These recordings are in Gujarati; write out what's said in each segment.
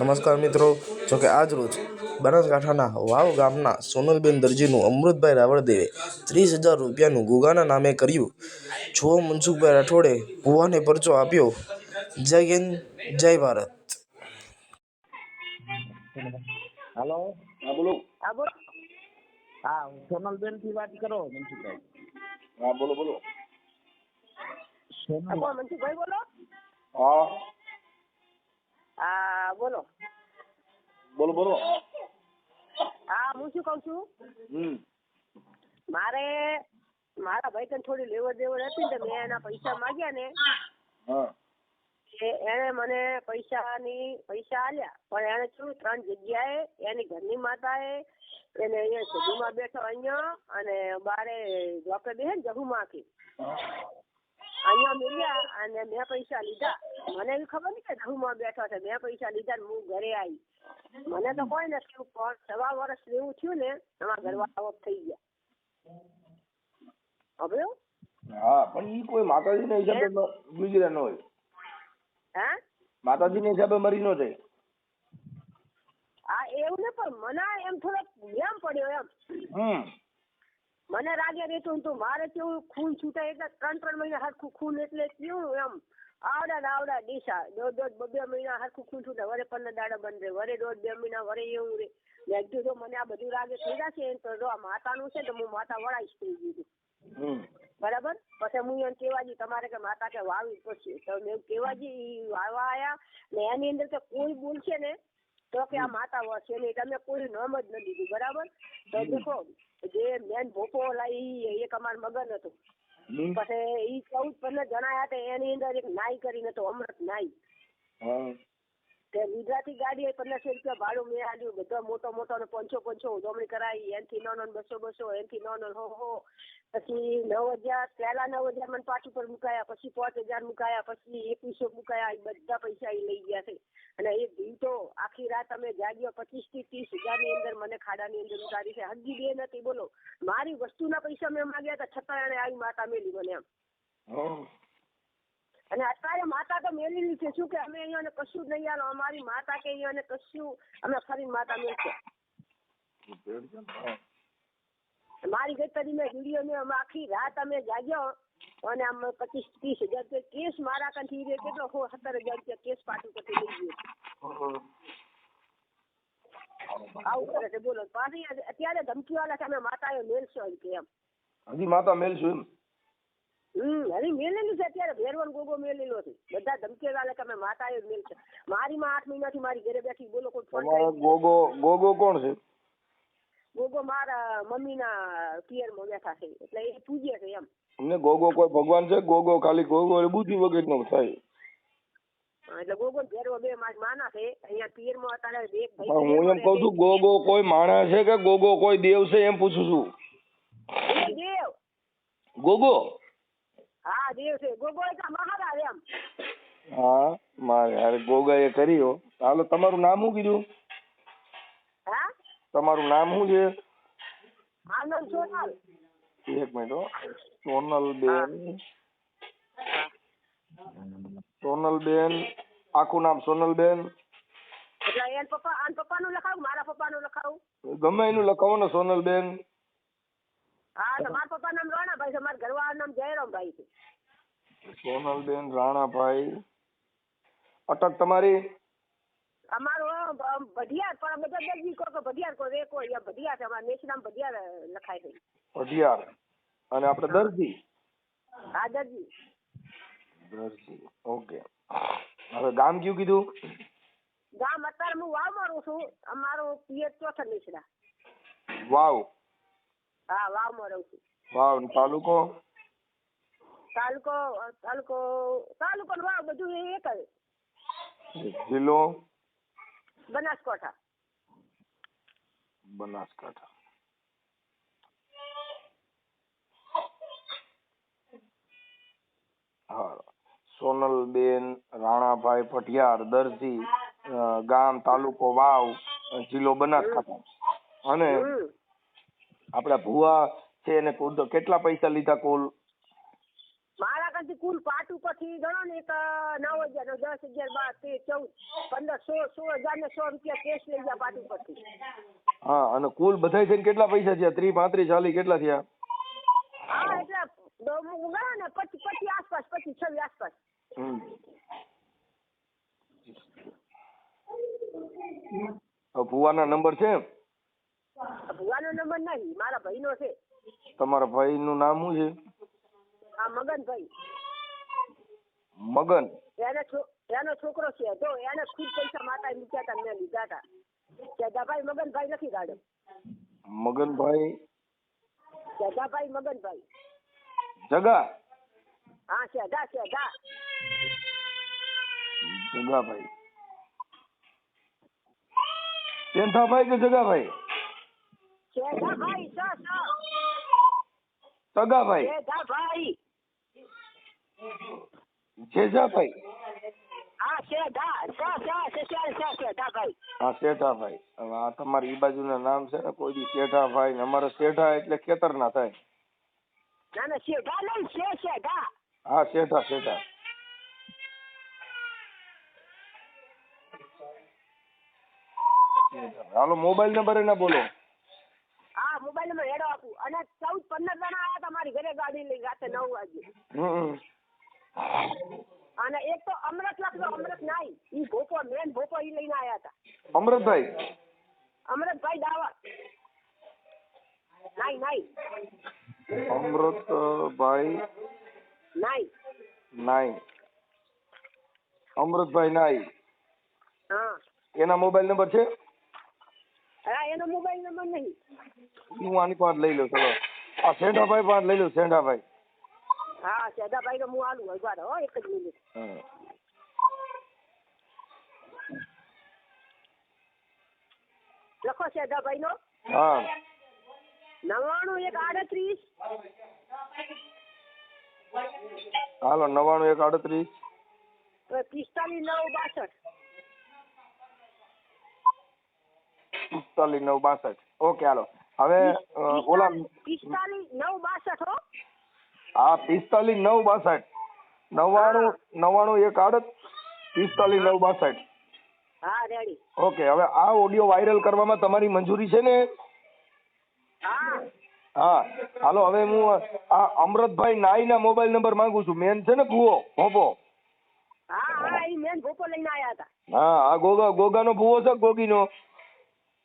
નમસ્કાર મિત્રો જોકે આજ રોજ બનાસકાંઠાના વાવ ગામના સોનલબેન દરજીનું અમૃતભાઈ રાવળદેવે ત્રીસ હજાર રૂપિયાનું ગુગાના નામે કર્યું. છો મનસુખભાઈ રાઠોડે ભુવાને પરચો આપ્યો. જય હિન્દ જય ભારત. હેલો? હા બોલો. હા બોલો. હા સોનલબેનથી વાત કરો મનસુખભાઈ. હા બોલો બોલો. સોનલ મનસુખભાઈ બોલો. હા. હા બોલો. બોલો બોલો. હા હું શું કહું છું? હમ. મારે મારા ભાઈ કને થોડી લેવડ દેવડ હતી ને મેં એના પૈસા માંગ્યા ને એને મને પૈસાની પૈસા આલ્યા. પણ એને શું ત્રણ જગ્યાએ એની ઘરની માતાએ એને અહીંયા જગુમાં બેઠો અહીંયા અને બારે જોકે બેહે ને જહુમાંથી અહીંયા મળ્યા અને મેં પૈસા લીધા. મને એવી ખબર નહીં કે જહુમાં બેઠો છે. મેં પૈસા લીધા ને હું ઘરે આવી મને તો કોઈ નથી થયું પણ સવા વર્ષ જેવું થયું ને એમાં ઘરવાળા થઈ ગયા. હવે હા પણ ઈ કોઈ માતાજીના હિસાબે ગુજર્યા ન હોય. હે? માતાજીના હિસાબે મરી ન જાય. આ એવું ને પણ મને એમ થોડોક એમ પડ્યો એમ. હમ. મને રાગે રહેતું હતું મારે કેવું ખૂન છૂટે એટલે ત્રણ ત્રણ મહિના હરખું ખૂન એટલે કેવું એમ? આવડા આવડા ડીસા દોઢ દોઢ બે બે મહિના હરખું ખૂન છૂટે. વરે પંદર દાડા બંધ રહે. વરે દોઢ બે મહિના વરે એવું રે મેં કીધું જો મને આ બધું રાગે થઈ જશે તો જો આ માતાનું છે તો હું માતા વળાઈશ થઈ ગયું બરાબર? પછી હું એમ કેવાજી તમારે કે માતા કે વાવી પડશે. તો મેં કેવાજી વાવવા આયા ને એની અંદર કે કોઈ બોલશે ને તો કે આ માતા વળશે નહીં. તમે કોઈ નામ જ ન દીધું. બરાબર? તો દેખો. જે મેન ભોપો લાઈ એક અમાર મગન હતું. પછી ઈ ચૌદ પંદર જણા હતા એની અંદર એક નાઈ કરીને તો અમૃત નાઈ. હા. તે ગુજરાતી ગાડી પંદરસો રૂપિયા ભાડું, મેં આલ્યું બધા મોટો મોટો ને પાંચસો પાંચસો ઉજવણી કરાવી. એનથી નો નો બસો બસો, એનથી નો નો હો હો. પછી નવ હજાર પહેલા નવ હજાર મને પાછું પર મુકાયા, પછી પાંચ હજાર મુકાયા, પછી એકવીસો મુકાયા, એ બધા પૈસા એ લઈ ગયા છે. અને એ દિન તો આખી રાત અમે જાગ્યો પચીસથી ત્રીસ હજારની અંદર મને ખાડાની અંદર ઉતારી છે. હજી બે નથી, બોલો. મારી વસ્તુના પૈસા મેં માગ્યા હતા, છતાં એને આવી માતા મેલી મને એમ. અને અત્યારે માતા તો મેળવી છે. શું કે અમે અહીંયાને કશું જ નહીં આલો. અમારી માતા કે અહીંયાને કશું. અમે ફરીને માતા મેળશે. મારી ગઈ મેં વીડિયો ને આખી રાત અમે જાગ્યો અને આમ પચીસ ત્રીસ હજાર રૂપિયા કેસ મારા કંથી રે કેટલો હો સત્તર હજાર રૂપિયા કેસ પાછું કરી લઈ ગયો આવું કરે છે. બોલો. પાછી અત્યારે ધમકી વાળા છે. અમે માતા મેળશો એમ કે એમ. હજી માતા મેલશું એમ? હમ મેલેલું છે અત્યારે. ભેરવન ગોગો મેલેલો છે. બધા ધમકી વાળા કે અમે માતાએ જ છે. મારી માં આઠ મહિનાથી મારી ઘરે બેઠી બોલો કોઈ ફોન ગોગો ગોગો કોણ છે? ગોગો મારા મમ્મીના પિયરમાં બેઠા છે. એટલે એ પૂજ્ય છે એમ. અમને ગોગો કોઈ ભગવાન છે? ગોગો ખાલી ગોગો બુદ્ધિ વગરનો થાય. એટલે ગોગો ને ભેરવો બે માસ માના છે. અહીંયા પિયરમાં અત્યારે એક ભાઈ હું એમ કઉ છું ગોગો કોઈ માણસ છે કે ગોગો કોઈ દેવ છે એમ પૂછું છું? દેવ. ગોગો હા દેવ છે. ગોગો એટલે મહારાજ એમ. હા મારે અરે ગોગાએ કર્યો. હાલો તમારું નામ શું કીધું? હા? તમારું નામ શું છે? આનંદ સોનલ. એક મિનિટ હો. સોનલ બેન. આખું નામ સોનલબેન એટલે એન પપ્પા આન પપ્પાનું લખાવું મારા પપ્પાનું લખાવું? ગમે એનું લખાવો ને સોનલબેન હા તો મારા પપ્પા નામ રાણાભાઈ છે. મારા ઘરવાળા નામ જયરામભાઈ છે. સોનલબેન રાણાભાઈ. અટક તમારી. અમારું ભઢિયાર પણ બધા દર્જી કો કે ભઢિયાર કો રે કો યા ભઢિયાર છે અમારા નેશનામ ભઢિયાર લખાય છે. ભઢિયાર. અને આપણે દરજી? હા દરજી. દરજી ઓકે. હવે ગામ કયું કીધું? ગામ અત્યારે હું વાવ મારું છું. અમારું પિયર ચોથા નીચડા વાવ. હા વાવમાં રહું છું. વાવ તાલુકો? તાલુકો તાલુકો તાલુકો વાવ બધું એક જ. જિલ્લો? બનાસકાંઠા. બનાસકાંઠા. હા. સોનલબેન રાણાભાઈ પટિયાર દરજી ગામ તાલુકો વાવ જિલ્લો બનાસકાંઠા. અને આપડા ભુવા છે એને કેટલા પૈસા લીધા કુલ? મારા કુલ પાટ ઉપરથી ગણો ને એક નવ હજાર દસ હજાર બાર તેર ચૌદ પંદર સો સો હજાર ને સો રૂપિયા કેશ લઈ ગયા પાટ ઉપરથી હા અને કુલ બધાય થઈને કેટલા પૈસા થયા? ત્રીસ પાંત્રીસ ચાલીસ કેટલા થયા? હા એટલે ગણો ને પચીસ પચીસ આસપાસ પચીસ છવ્વીસ આસપાસ. ભુવાના નંબર છે? ભુવાનો નંબર નહીં મારા ભાઈનો છે. તમારા ભાઈનું નામ શું છે? આ મગનભાઈ મગન? એને એનો છોકરો છે. જો એને ખુદ પૈસા માતા મૂક્યા હતા મેં લીધા હતા. સેદાભાઈ મગનભાઈ નથી ગાડો. મગનભાઈ? સેદાભાઈ મગનભાઈ. જગા? હા સેદા સેદા જગાભાઈ. ચેન્થાભાઈ કે જગાભાઈ? સેદાભાઈ સગાભાઈ સ. તગાભાઈ. સેદાભાઈ જેજાભાઈ હા હા શેઠાભાઈ. હવે આ તમારી ઈ બાજુના નામ છે ને કોઈ દી શેઠાભાઈ ને અમારે શેઠા એટલે ખેતરના થાય. ના નહીં સેદા હા શેઠા શેઠા. હાલો મોબાઈલ નંબર એના બોલો. હા મોબાઈલ નંબર હેડો આપું. અને ચૌદ પંદર જણા આવ્યા હતા મારી ઘરે ગાડી લઈ રાતે નવ વાગે હમ. અને એક તો અમૃત લખજો અમૃત નહીં ઈ ભોપો મેન ભોપો ઈ લઈને આયા હતા. અમૃતભાઈ? અમૃતભાઈ દાવા નહીં નહીં અમૃતભાઈ? નહીં નહીં અમૃતભાઈ નહીં હા. એના મોબાઈલ નંબર છે? હા એનો મોબાઈલ નંબર નહીં. હું આની પાસે લઈ લઉં ચલો. આ સેંઢાભાઈ પાસે લઈ લઉં સેંઢાભાઈ. હા સેદાભાઈ નો હું આલું હજાર હો એક જ મિનિટ. લખો સેદાભાઈ નો હા. નવ્વાણું એક આડત્રીસ. હાલો નવાણું એક આડત્રીસ. પિસ્તાલીસ નવ બાસઠ. પિસ્તાલીસ નવ બાસઠ. Okay hello. હવે ઓલા પિસ્તાલીસ નવ બાસઠ હો. હા પિસ્તાલીસ નવ બાસઠ. નવ્વાણું નવ્વાણું એક આડત પિસ્તાલીસ નવ બાસઠ. હા રેડી ઓકે હવે આ ઓડિયો વાયરલ કરવામાં તમારી મંજૂરી છે ને? હા. હા. હાલો હવે હું આ અમૃતભાઈ નાઈના મોબાઈલ નંબર માંગુ છું. મેન છે ને ભૂવો ભોપો. હા હા ઈ મેન ભોપો લઈને આવ્યા હતા. હા આ ગોગા ગોગાનો ભૂવો છે ગોગી ગોગીનો?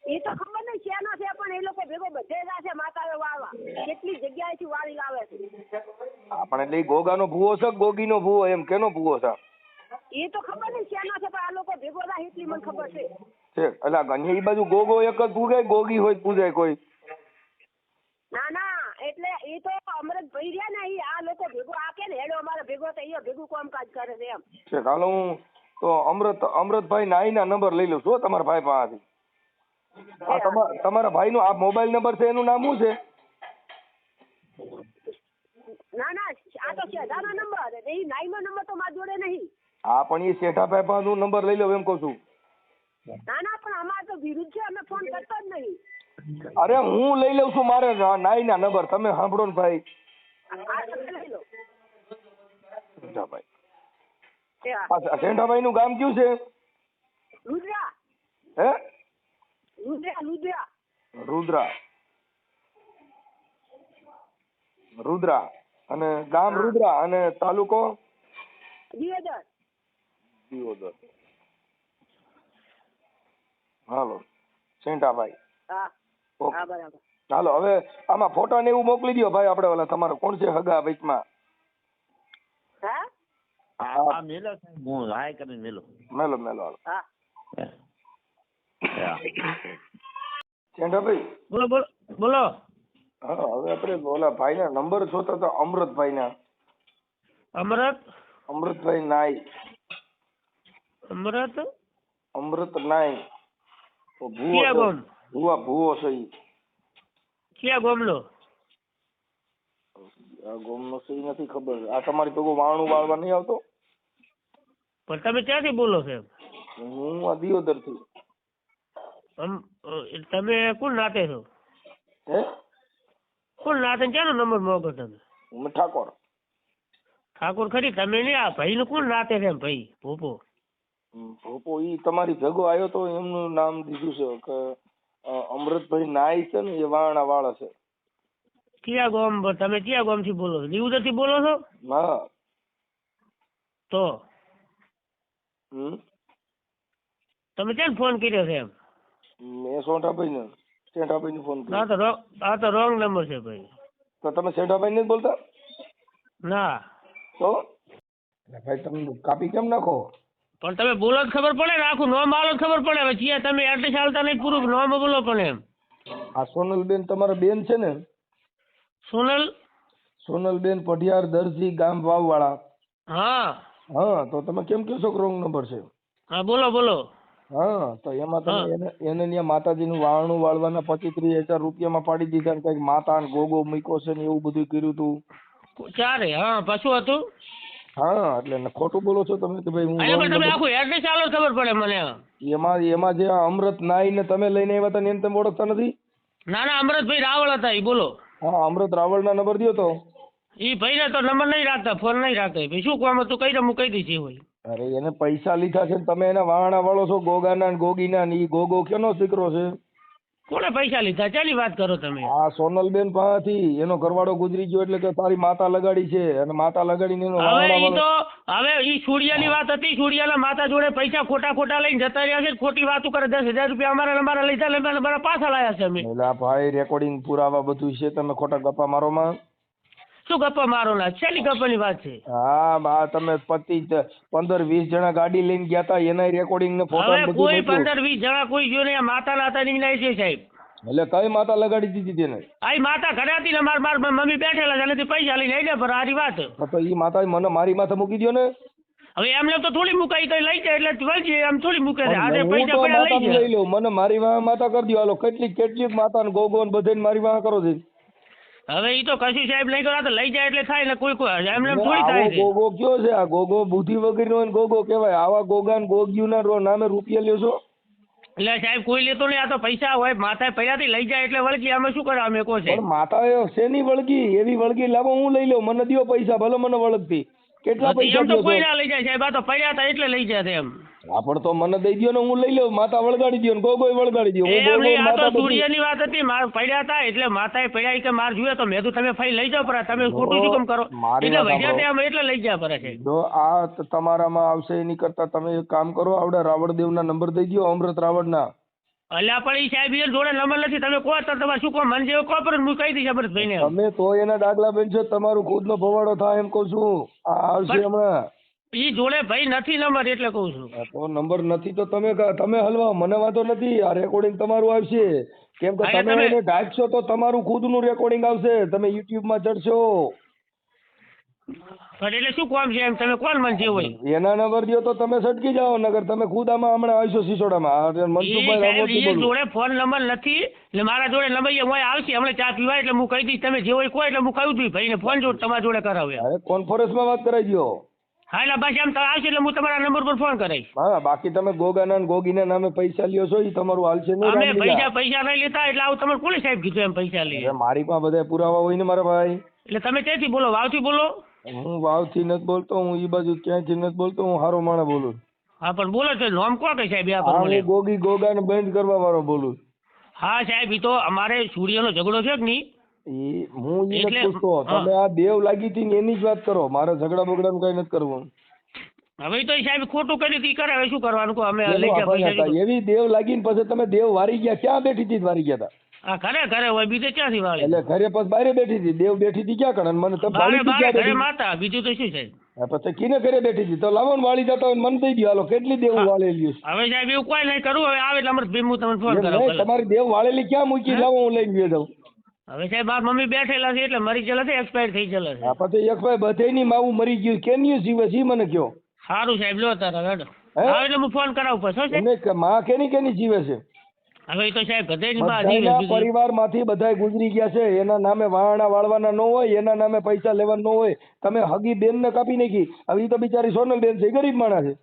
એ તો ખબર નહીં શેનો છે એ લોકો ભેગો બધે જ છે માતાએ વાવા કેટલી જગ્યાએથી વાવી લાવે છે. હા પણ એટલે ગોગા ગોગાનો ભૂવો છે ગોગીનો ભૂવો? એમ કેનો ભૂવો છે? એ તો ખબર નહીં શેનો છે પણ આ લોકો ભેગો થાય એટલી મને ખબર છે. એટલે અહીંયા એ બાજુ ગોગો એક જ પૂજાય ગોગી હોય પૂજાય કોઈ? ના ના એટલે એ તો અમૃત ભાઈ રહ્યા ને ઈ આ લોકો ભેગો આ કે ને હેડો અમારે ભેગો તો એ ભેગું કામકાજ કરે છે એમ. છે હાલો હું તો અમૃત અમૃતભાઈ નાઈના નંબર લઈ લઉં છું તમારા ભાઈ પાસેથી. આ તમા તમારા ભાઈનો આ મોબાઈલ નંબર છે એનું નામ શું છે? ના ના આ તો શેધાનો નંબર એ નાઈનો નંબર તો મારા જોડે નહીં. હા પણ એ શેઠાભાઈ પાસેનો નંબર લઈ લો એમ કહું છું. ના ના પણ અમાર તો વિરુદ્ધ છે અમે ફોન કરતો જ નહીં. અરે હું લઈ લઉં છું મારે નાઈ ના નંબર. તમે સાંભળો ને ભાઈ. શેઠાભાઈ નું ગામ કયું છે? રુદ્રા. હે? રુદ્રા રુદ્રા. રુદ્રા. રુદ્રા. અને ગામ રુદ્રા અને તાલુકો? દિયોદર. દિયોદર. હાલો સેન્ટાભાઈ હા હા બરાબર. હાલો હવે આમાં ફોટા ને એવું મોકલી દો ભાઈ આપણે ઓલા તમારો. કોણ છે હગા વચમાં? માં હા? હા મેલો સાહેબ હું હાય કરીને મેલો. મેલો મેલો હાલો. હા. બોલો બોલો બોલો. હા હવે આપણે ઓલા ભાઈના નંબર જોતા તો અમૃતભાઈના. અમૃત? અમૃતભાઈ નાઈ. અમૃત? અમૃત નાઈ. ભૂવો ગામ. ભૂવા ભૂવો છે ઈ. ક્યાં ગામનો? આ ગોમનો સહી નથી ખબર. આ તમારી ભેગું વાણું વાળવા નહીં આવતો? પણ તમે ક્યાંથી બોલો છો હું આ દિયોદરથી તમે કોણ નાતે છો? હે? કોણ નાતે ક્યાંનો નંબર માંગો તમે? ઠાકોર. ઠાકોર ખરી તમે નહીં આ ભાઈ નું કોણ નાતે છે ભાઈ ભોપો. ભોપો ઈ તમારી ભેગો આવ્યો તો એમનું નામ દીધું છે કે અમૃતભાઈ નાઈ છે ને એ વાણા વાળા છે. કયા ગામ તમે કયા ગામથી બોલો છો? દીવદરથી બોલો છો? હા. તો? તમે ક્યાં ફોન કર્યો છે એમ? મેં સોંઠાભાઈ ને શેઠાભાઈ ને ફોન આ કર્યો. તો રો- આ તો રોંગ નંબર છે ભાઈ. તો તમે શેઠાભાઈ ને બોલતા? ના. તો? એટલે ભાઈ તમે કાપી કેમ નાખો? પણ તમે બોલો જ ખબર પડે ને આખું નોમ આલો જ ખબર પડે. હવે તમે એડ્રેસ આલતા નહીં પૂરું નોમ બોલો પણ એમ. આ સોનલબેન તમારા બેન છે ને? સોનલ? સોનલબેન પઢિયાર દરજી ગામ વાવવાળા. હા. હા તો તમે કેમ કહો છો કે રોંગ નંબર છે? હા બોલો બોલો. હા તો એમાં તમે. એને એને ત્યાં માતાજીનું વાળનું વાળવાના પચીસ ત્રીસ હજાર રૂપિયામાં પાડી દીધા ને કંઈક માતા ને ગોગો મૂક્યો છે ને એવું બધું કર્યું હતું ચારે હા પાછું હતું? હા એટલે ને ખોટું બોલો છો તમે કે ભાઈ હું તમે આખું આલો ખબર પડે મને. એમાં એમાં જે અમૃત નાઈ ને તમે લઈને આવ્યા હતા ને એને તમે ઓળખતા નથી? ના ના અમૃતભાઈ રાવળ હતા એ બોલો. હા અમૃત રાવળ ના નંબર દયો તો. એ ભાઈને તો નંબર નહીં રાખતા ફોન નહીં રાખતા ભાઈ. શું કામ હતું? કઈ હું કહી દઈશ હોય. અરે એને પૈસા લીધા છે ને તમે એના વાહણા વાળો છો ગોગાના ને ગોગીના ને ઈ ગોગો કેનો દીકરો છે? કોને પૈસા લીધા? ચાલી વાત કરો તમે? આ સોનલબેન પાસેથી એનો ઘરવાળો ગુજરી ગયો એટલે કે તારી માતા લગાડી છે અને માતા લગાડીને એનો હવે ઈ તો હવે ઈ સુડિયાની વાત હતી સુડિયાના માતા જોડે પૈસા ખોટા ખોટા લઈને જતા રહ્યા છે ખોટી વાતો કરે દસ હજાર રૂપિયા અમારા અમારા લીધા અમારા અમારા પાછા લાયા છે અમે. એટલે ભાઈ રેકોર્ડિંગ પુરાવા બધું છે તમે ખોટા ગપ્પા મારો માં શું ગપ્પા મારો ના છેલ્લી ગપ્પાની વાત છે. હા બા તમે પતિ પંદર વીસ જણા ગાડી લઈને ગયા હતા એના રેકોર્ડિંગ ને ફોટો હવે કોઈ પંદર વીસ જણા કોઈ જો નહીં માતા નાતા ની છે સાહેબ. એટલે કઈ માતા લગાડી દીધી તેને? આઈ માતા ઘરે હતી ને માર માર મમ્મી બેઠેલા છે નથી પૈસા લઈને આઈને પર હારી વાત. તો ઈ માતા મને મારી માથે મૂકી દ્યો ને. હવે એમને તો થોડી મુકાઈ તો લઈ જાય એટલે વળજે એમ થોડી મૂકે છે. આજે પૈસા પડ્યા લઈ જાય. લઈ લો મને મારી વાહ માતા કરી દો હાલો કેટલી કેટલી માતા ને ગોગો ને બધાને મારી વાહ કરો છે. હવે ઈ તો કશું સાહેબ નહીં કરો તો લઈ જાય એટલે થાય ને કોઈ કોઈ એમને એમ થોડી થાય છે. ગોગો કયો છે? આ ગોગો બુદ્ધિ વગરનો હોય ને ગોગો કહેવાય. આવા ગોગા ને ગોગીઓના રો- નામે રૂપિયા લ્યો છો? એટલે સાહેબ કોઈ લેતો નહીં આ તો પૈસા હોય માથાએ પૈસાથી લઈ જાય એટલે વળગી અમે શું કરે અમે કહો છે પણ માતાએ શેની વળગી? એવી વળગી? લાવો હું લઈ લઉં. મને દિયો પૈસા ભલે મને વળગતી. કેટલા પૈસા એમ તો કોઈ ના લઈ જાય સાહેબ આ તો પડ્યા હતા એટલે લઈ જાય એમ. હા પણ તો મને દઈ દો ને હું લઈ લઉં માતા વળગાડી દો ને ગોગોય વળગાડી દો હું આ તો સૂર્યની વાત હતી માર પડ્યા હતા એટલે માતાએ પડ્યા કે માર જુએ તો મેં તો તમે ફાઈ લઈ જાઓ પર તમે ખોટું શું કામ કરો? એટલે વૈદ્યા ત્યાં એટલે લઈ ગયા પર છે. જો આ તમારામાં આવશે એની કરતા તમે એક કામ કરો આવડા રાવણદેવના નંબર દઈ દો અમૃત રાવણના. અલ્યા પણ ઈ સાહેબ એ જોડે નંબર નથી તમે કહો તો તમારે શું કહો મને જેવો કહો પણ હું કહી દઈશ અમૃતભાઈને. તમે તો એના દાખલા બેન છો તમારું ખુદનો ભવાડો થાય એમ કહું છું. આ આવશે હમણાં. ઈ જોડે ભાઈ નથી નંબર એટલે કહું છું. તો નંબર નથી તો તમે તમે હલવા મને વાંધો નથી આ રેકોર્ડિંગ તમારું આવશે. કેમ કે તમે એને ઢાંકશો તો તમારું ખુદનું રેકોર્ડિંગ આવશે. તમે યુટ્યુબમાં ચડશો. પણ એટલે શું કામ છે એમ? તમે કોણ મને જે હોય? એના નંબર દો તો તમે સટકી જાઓ નગર તમે ખુદ આમાં હમણાં આવશો સિસોડામાં મનસુખભાઈ રામોતી જોડે ફોન નંબર નથી. એટલે મારા જોડે નંબર એ હોય આવશે. હમણાં ચા પીવાય એટલે હું કહી દઈશ તમે જે હોય કોઈ એટલે હું કહું છું ભાઈને ફોન જોડે તમારા જોડે કરાવ્યા કોન્ફરન્સમાં વાત કરાવી દો હા એટલે બસ એમ આવશે એટલે હું તમારા નંબર પર ફોન કરીશ. હા બાકી તમે ગોગાના ને ગોગીના નામે પૈસા લ્યો છો એ તમારું હાલશે નહીં અમે પૈસા પૈસા નહીં લેતા એટલે આવું તમારે પોલીસ સાહેબ કીધું એમ પૈસા લઈએ? મારી પાસે બધા પુરાવા હોય ને મારા ભાઈ. એટલે તમે ક્યાંથી બોલો? વાવથી બોલો? હું વાવથી નથી બોલતો હું ઈ બાજુ ક્યાંયથી નથી બોલતો હું હારો માણસ બોલું. હા પણ બોલો તો નામ કોણ કે સાહેબ આ હું ગોગી ગોગાને બંધ કરવા વાળો બોલું. હા સાહેબ એ તો અમારે સૂર્યનો ઝઘડો છે કે નહીં? ઈ હું ઈ નથી પૂછતો. તમે આ દેવ લાગી હતી ને એની જ વાત કરો. મારે ઝઘડા બગડાનું કઈ નથી કરવું હવે તો સાહેબ ખોટું કર્યું ઈ કરે. હવે શું કરવાનું? અમે લઈ ગયા એવી દેવ લાગીને પછી તમે દેવ વારી ગયા. ક્યાં બેઠી હતી વારી ગયા હતા હા ઘરે ઘરે હોય. બીજે ક્યાંથી વાળી? એટલે ઘરે પછી બારે બેઠી હતી દેવ બેઠી હતી ક્યાં કણે? મને તમે વાળી ક્યાં ઘરે માતા. બીજું તો શું છે? પછી કીને ઘરે બેઠી હતી તો લાવો ને વાળી જતા હોય મન દઈ દો હાલો કેટલી દેવ. વાળેલી છે હવે સાહેબ એવું કોઈ નહીં કરું. હવે આવે એટલે અમૃત ભીમ હું તમને ફોન ભલે. તમારી દેવ વાળેલી ક્યાં મૂકી? લાવો હું લઈને ગયો જાઉં. હવે સાહેબ આ મમ્મી બેઠેલા છે એટલે મરી ગયેલા છે એક્સપાયર થઈ ગયેલા છે આપણે તો એક ભાઈ બધેયની માવું મરી ગયું. કેન્યું જીવે છે મને કયો? સારું સાહેબ લો તારા હેડો હા? એટલે હું ફોન કરાવું પછી સાહેબ? એને માં કેની કેની જીવે છે? હવે માંથી તો સાહેબ ગધેડની માં જીવે પરિવારમાંથી બધાય ગુજરી ગયા છે. એના નામે વાણા વાળવાના ન હોય એના નામે પૈસા લેવાના ન હોય. તમે હગી બેન ને કાપી નાખી. હવે એ તો બિચારી સોનલ બેન છે ગરીબ માણસ છે.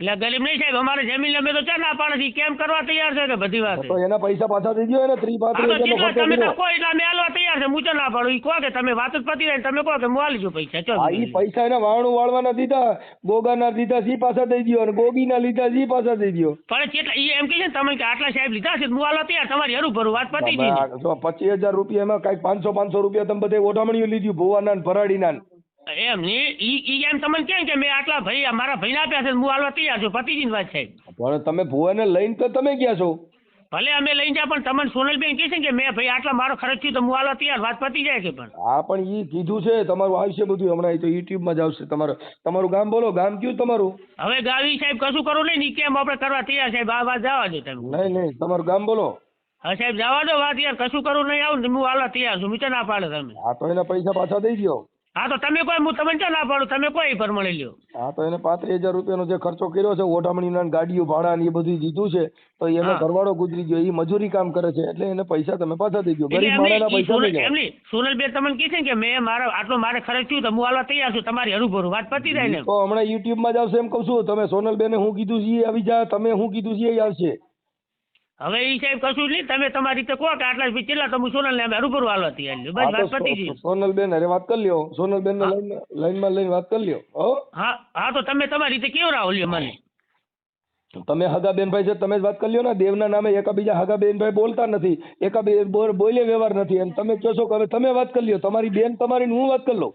એટલે ગરીબ નહીં સાહેબ અમારે જમીન અમે તો ચા ના પાડે છે? કેમ કરવા તૈયાર છે કે બધી વાત? તો એના પૈસા પાછા દઈ દો એને ત્રી પાંત્રીસ તમે તો કોઈ એટલા અમે આલવા તૈયાર છે હું ચા ના પાડું. ઈ કહો કે તમે વાત જ પતી રહી તમે કહો કે હું આલી છું પૈસા. ચો હા ઈ પૈસા એના વાવણું વાળવાના દીધા ગોગાના દીધા સી પાછા દઈ દો અને ગોગીના લીધા સી પાછા દઈ દો પણ કેટલા? ઈ એમ કહે છે તમે કે આટલા સાહેબ લીધા છે હું આલવા તૈયાર તમારી હરું ભરું વાત પતી ગઈ જો પચીસ હજાર રૂપિયા એમાં કંઈક પાંચસો પાંચસો રૂપિયા તમે બધે ઓઢામણીઓ લીધી ભુવાના ને ભરાડીના ને. એમ નહીં ઈ ઈ એમ તમને કેમ કે મેં આટલા ભાઈ મારા ભાઈને આપ્યા છે હું હાલવા તૈયાર છું પતિજીની વાત સાહેબ પણ તમે ભુવાને લઈને તો તમે ગયા છો. ભલે અમે લઈને જાય પણ તમને સોનલબેન કહે છે કે મેં ભાઈ આટલા મારો ખર્ચ થયું તો હું હાલવા તૈયાર વાત પતી જાય છે પણ? હા પણ ઈ કીધું છે તમારું આવશે બધું હમણાં એ તો યુટ્યુબમાં જ આવશે. તમારું તમારું ગામ બોલો ગામ કયું તમારું? હવે ગાવી સાહેબ કશું કરો નહીં કેમ આપણે કરવા તૈયાર સાહેબ? આ વાત જવા દો તમે. નહીં નહીં તમારું ગામ બોલો. હા સાહેબ જવા દો વાત યાર કશું કરું નહીં આવું હું હાલવા તૈયાર છું મીટર ના પાડે તમે. હા તો એના પૈસા પાછા દઈ દ્યો. હા તો તમે કોઈ હું તમને ક્યાં ના પાડું? તમે કોઈ પ્રમાણે લ્યો. હા તો એને પાંત્રીસ હજાર રૂપિયાનો જે ખર્ચો કર્યો છે ઓઢામણીના ને ગાડીઓ ભાડા ને એ બધું દીધું છે તો એનો ઘરવાળો ગુજરી ગયો એ મજૂરી કામ કરે છે એટલે એને પૈસા તમે પાછા દઈ ગયો ગરીબ માણસના પૈસા દઈ જાઓ એમની સોનલબેન તમને કહે છે કે મેં મારા આટલો મારે ખર્ચ થયું તો હું આલવા તૈયાર છું તમારી હરુભરું વાત પતી જાય ને તો હમણાં યુટ્યુબમાં જ આવશે એમ કહું છું તમે સોનલબેને હું કીધું છે એ આવી જા તમે હું કીધું છે એ આવશે. હવે એ સાહેબ કશું નહીં. તમે તમારી રીતે કહો કે આટલા રૂપિયા કેટલા તમે સોનલ ને અમે રૂબરૂ ભરું હતી બસ વાત તો પતી સો- ગઈ સોનલબેન અરે વાત કરી લ્યો. સોનલ બેન લાઈન લાઈનમાં લઈને વાત કરી લ્યો. હા? હા તો તમે તમારી રીતે કેવો રાહુલ લ્યો મને? તમે હગા બેનભાઈ છે તમે જ વાત કરી લ્યો ને. દેવના નામે એકાબીજા હગા બેનભાઈ બોલતા નથી. એકાબી બોલ- વ્યવહાર નથી. અને તમે કહો છો કે હવે તમે વાત કરી લ્યો. તમારી બેન તમારી હું વાત કરી લઉં?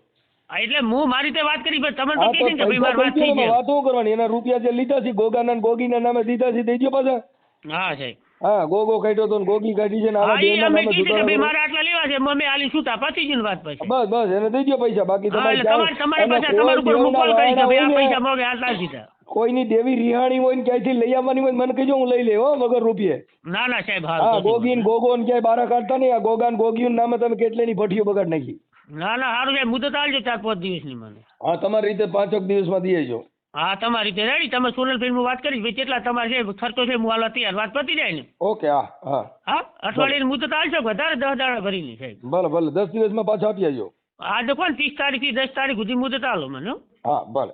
એટલે હું મારી રીતે વાત કરી પણ તમે તો છે ને કે ભાઈ મારી વાત થઈ ગઈ વાત શું કરવાની? એના રૂપિયા જે લીધા છે ગોગાના ગોગીના નામે દીધા છે દેજો પાછા. હા સાહેબ. હા ગોગો કાઢ્યો તો ને ગોગી કાઢી છે ને હા બેનના અમે નામે કે ભાઈ મારે આટલા લેવા છે મમ્મી આલી સુતા પતી ને વાત પછી. બસ બસ એને દઈ દ્યો પૈસા બાકી હા તમારે એટલે તમારી તમારી પાસે તમારા ઉપર હું કોલ કરીશ કે ભાઈ આ પૈસા મોગે આટલા દીધા કોઈની દેવી રિહાણી હોય ને ક્યાંયથી લઈ આવવાની હોય ને મને કહેજો હું લઈ લે હો વગર રૂપિયે. ના ના સાહેબ હા હારું ગોગી ને ગોગો ને ક્યાંય બારા કાઢતા નહીં આ ગોગા ને ગોગીયું નામે તમે કેટલીની ભઠ્ઠીઓ બગાડ નાખી? ના ના સારું સાહેબ મુદત આલજો ચાર પાંચ દિવસની મને. હા તમારી રીતે પાંચક દિવસમાં દઈ આવજો. હા તમારી રીતે રેડી તમે સોનલ ફિલ્મ વાત કરીશ ભાઈ કેટલા તમારે છે ખર્ચો છે હું હાલવા તૈયાર વાત પતી જાય ને. ઓકે હા હા. હા અઠવાડિયાની મુદત આલશો કે વધારે દસ દાડા ભરીની સાહેબ. ભલે ભલે દસ દિવસમાં પાછા આપી આવજો. આજે કોણ ત્રીસ તારીખથી દસ તારીખ સુધી મુદત આલો મને હા. ભલે.